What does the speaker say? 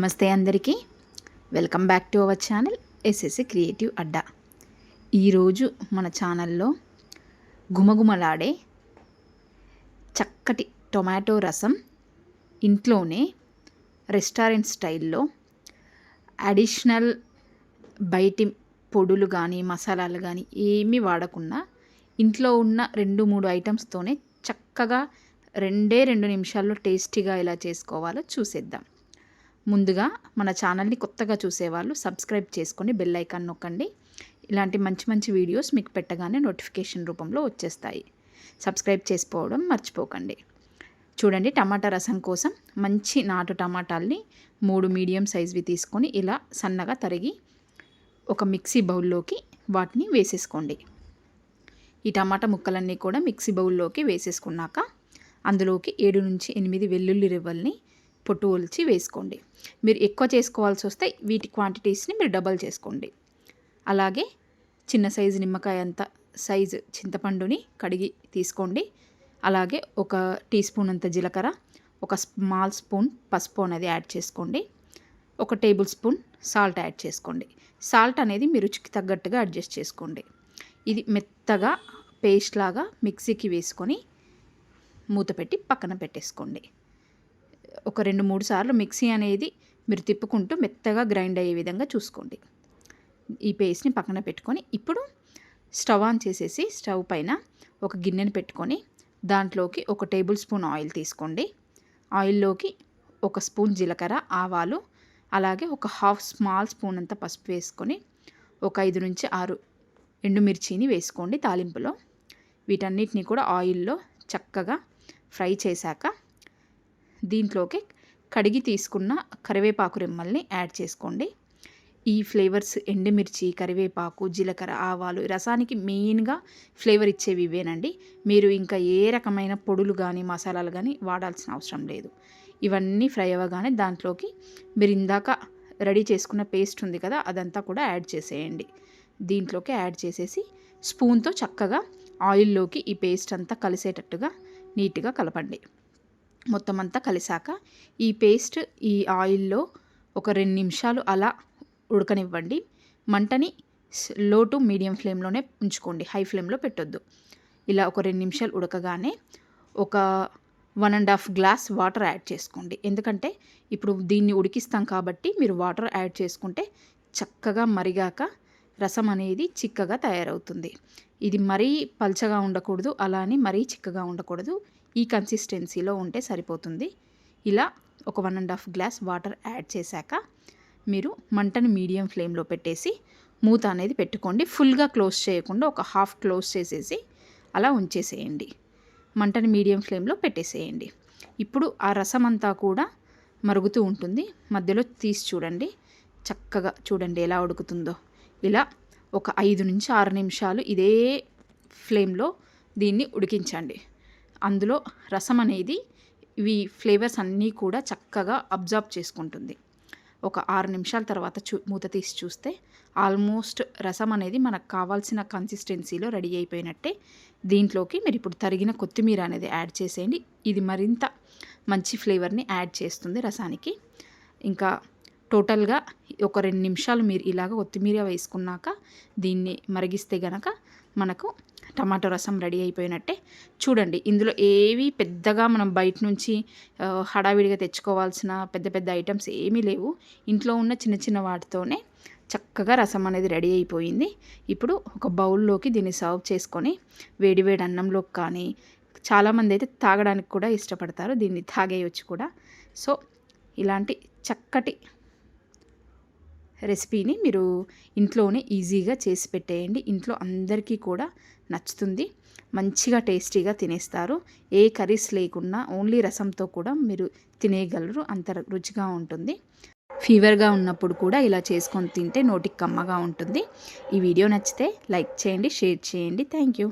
నమస్తే అందరికీ. Welcome back to our channel SSC creative Adda. ఈరోజు మన ఛానల్లో గుమగుమలాడే చక్కటి టొమాటో రసం ఇంట్లోనే రెస్టారెంట్ స్టైల్లో అడిషనల్ బయటి పొడులు కానీ మసాలాలు కానీ ఏమీ వాడకుండా ఇంట్లో ఉన్న రెండు మూడు ఐటమ్స్తోనే చక్కగా రెండే రెండు నిమిషాల్లో టేస్టీగా ఎలా చేసుకోవాలో చూసేద్దాం. ముందుగా మన ఛానల్ని కొత్తగా చూసేవాళ్ళు సబ్స్క్రైబ్ చేసుకొని బెల్ ఐకాన్ నొక్కండి. ఇలాంటి మంచి మంచి వీడియోస్ మీకు పెట్టగానే నోటిఫికేషన్ రూపంలో వచ్చేస్తాయి. సబ్స్క్రైబ్ చేసుకోవడం మర్చిపోకండి. చూడండి టమాటా రసం కోసం మంచి నాటు టమాటాల్ని మూడు మీడియం సైజ్వి తీసుకొని ఇలా సన్నగా తరిగి ఒక మిక్సీ బౌల్లోకి వాటిని వేసేసుకోండి. ఈ టమాటా ముక్కలన్నీ కూడా మిక్సీ బౌల్లోకి వేసేసుకున్నాక అందులోకి ఏడు నుంచి ఎనిమిది వెల్లుల్లి రివ్వల్ని పొట్టు ఒలిచి వేసుకోండి. మీరు ఎక్కువ చేసుకోవాల్సి వస్తే వీటి క్వాంటిటీస్ని మీరు డబల్ చేసుకోండి. అలాగే చిన్న సైజు నిమ్మకాయ అంత సైజు చింతపండుని కడిగి తీసుకోండి. అలాగే ఒక టీ స్పూన్ అంత జీలకర్ర ఒక స్మాల్ స్పూన్ పసుపు అనేది యాడ్ చేసుకోండి. ఒక టేబుల్ స్పూన్ సాల్ట్ యాడ్ చేసుకోండి. సాల్ట్ అనేది మీ రుచికి తగ్గట్టుగా అడ్జస్ట్ చేసుకోండి. ఇది మెత్తగా పేస్ట్ లాగా మిక్సీకి వేసుకొని మూత పెట్టి పక్కన పెట్టేసుకోండి. ఒక రెండు మూడు సార్లు మిక్సీ అనేది మీరు తిప్పుకుంటూ మెత్తగా గ్రైండ్ అయ్యే విధంగా చూసుకోండి. ఈ పేస్ట్ని పక్కన పెట్టుకొని ఇప్పుడు స్టవ్ ఆన్ చేసేసి స్టవ్ పైన ఒక గిన్నెను పెట్టుకొని దాంట్లోకి ఒక టేబుల్ స్పూన్ ఆయిల్ తీసుకోండి. ఆయిల్లోకి ఒక స్పూన్ జీలకర్ర ఆవాలు అలాగే ఒక హాఫ్ స్మాల్ స్పూన్ అంత పసుపు వేసుకొని ఒక ఐదు నుంచి ఆరు ఎండుమిర్చిని వేసుకోండి తాలింపులో. వీటన్నిటిని కూడా ఆయిల్లో చక్కగా ఫ్రై చేశాక దీంట్లోకి కడిగి తీసుకున్న కరివేపాకు రెమ్మల్ని యాడ్ చేసుకోండి. ఈ ఫ్లేవర్స్ ఎండుమిర్చి కరివేపాకు జీలకర్ర ఆవాలు రసానికి మెయిన్గా ఫ్లేవర్ ఇచ్చేవి ఇవేనండి. మీరు ఇంకా ఏ రకమైన పొడులు కానీ మసాలాలు కానీ వాడాల్సిన అవసరం లేదు. ఇవన్నీ ఫ్రై అవ్వగానే దాంట్లోకి మీరు ఇందాక రెడీ చేసుకున్న పేస్ట్ ఉంది కదా అదంతా కూడా యాడ్ చేసేయండి. దీంట్లోకి యాడ్ చేసేసి స్పూన్తో చక్కగా ఆయిల్లోకి ఈ పేస్ట్ అంతా కలిసేటట్టుగా నీట్గా కలపండి. మొత్తం అంతా కలిసాక ఈ పేస్ట్ ఈ ఆయిల్లో ఒక రెండు నిమిషాలు అలా ఉడకనివ్వండి. మంటని లో టు మీడియం ఫ్లేమ్లోనే ఉంచుకోండి. హై ఫ్లేమ్లో పెట్టొద్దు. ఇలా ఒక రెండు నిమిషాలు ఉడకగానే ఒక one and half glass water add చేసుకోండి. ఎందుకంటే ఇప్పుడు దీన్ని ఉడికిస్తాం కాబట్టి మీరు వాటర్ యాడ్ చేసుకుంటే చక్కగా మరిగాక రసం అనేది చిక్కగా తయారవుతుంది. ఇది మరీ పల్చగా ఉండకూడదు అలా అని మరీ చిక్కగా ఉండకూడదు. ఈ కన్సిస్టెన్సీలో ఉంటే సరిపోతుంది. ఇలా ఒక one and half glass water add చేశాక మీరు మంటను మీడియం ఫ్లేమ్లో పెట్టేసి మూత అనేది పెట్టుకోండి. ఫుల్గా క్లోజ్ చేయకుండా ఒక హాఫ్ క్లోజ్ చేసేసి అలా ఉంచేసేయండి. మంటని మీడియం ఫ్లేమ్లో పెట్టేసేయండి. ఇప్పుడు ఆ రసం అంతా కూడా మరుగుతూ ఉంటుంది. మధ్యలో తీసి చూడండి. చక్కగా చూడండి ఎలా ఉడుకుతుందో. ఇలా ఒక ఐదు నుంచి ఆరు నిమిషాలు ఇదే ఫ్లేమ్లో దీన్ని ఉడికించండి. అందులో రసం అనేది ఇవి ఫ్లేవర్స్ అన్నీ కూడా చక్కగా అబ్జర్వ్ చేసుకుంటుంది. ఒక ఆరు నిమిషాల తర్వాత చూ మూత తీసి చూస్తే ఆల్మోస్ట్ రసం అనేది మనకు కావాల్సిన కన్సిస్టెన్సీలో రెడీ అయిపోయినట్టే. దీంట్లోకి మీరు ఇప్పుడు తరిగిన కొత్తిమీర అనేది యాడ్ చేసేయండి. ఇది మరింత మంచి ఫ్లేవర్ని యాడ్ చేస్తుంది రసానికి. ఇంకా టోటల్గా ఒక రెండు నిమిషాలు మీరు ఇలాగ కొత్తిమీర వేసుకున్నాక దీన్ని మరిగిస్తే గనక మనకు టమాటో రసం రెడీ అయిపోయినట్టే. చూడండి ఇందులో ఏవి పెద్దగా మనం బయట నుంచి హడావిడిగా తెచ్చుకోవాల్సిన పెద్ద పెద్ద ఐటమ్స్ ఏమీ లేవు. ఇంట్లో ఉన్న చిన్న చిన్న వాటితోనే చక్కగా రసం అనేది రెడీ అయిపోయింది. ఇప్పుడు ఒక బౌల్లోకి దీన్ని సర్వ్ చేసుకొని వేడివేడి అన్నంలోకి కానీ చాలామంది అయితే తాగడానికి కూడా ఇష్టపడతారు. దీన్ని తాగేయచ్చు కూడా. సో ఇలాంటి చక్కటి రెసిపీని మీరు ఇంట్లోనే ఈజీగా చేసి పెట్టేయండి. ఇంట్లో అందరికీ కూడా నచ్చుతుంది. మంచిగా టేస్టీగా తినేస్తారు. ఏ కర్రీస్ లేకుండా ఓన్లీ రసంతో కూడా మీరు తినేయగలరు. అంత రుచిగా ఉంటుంది. ఫీవర్గా ఉన్నప్పుడు కూడా ఇలా చేసుకొని తింటే నోటికి కమ్మగా ఉంటుంది. ఈ వీడియో నచ్చితే లైక్ చేయండి షేర్ చేయండి. Thank you.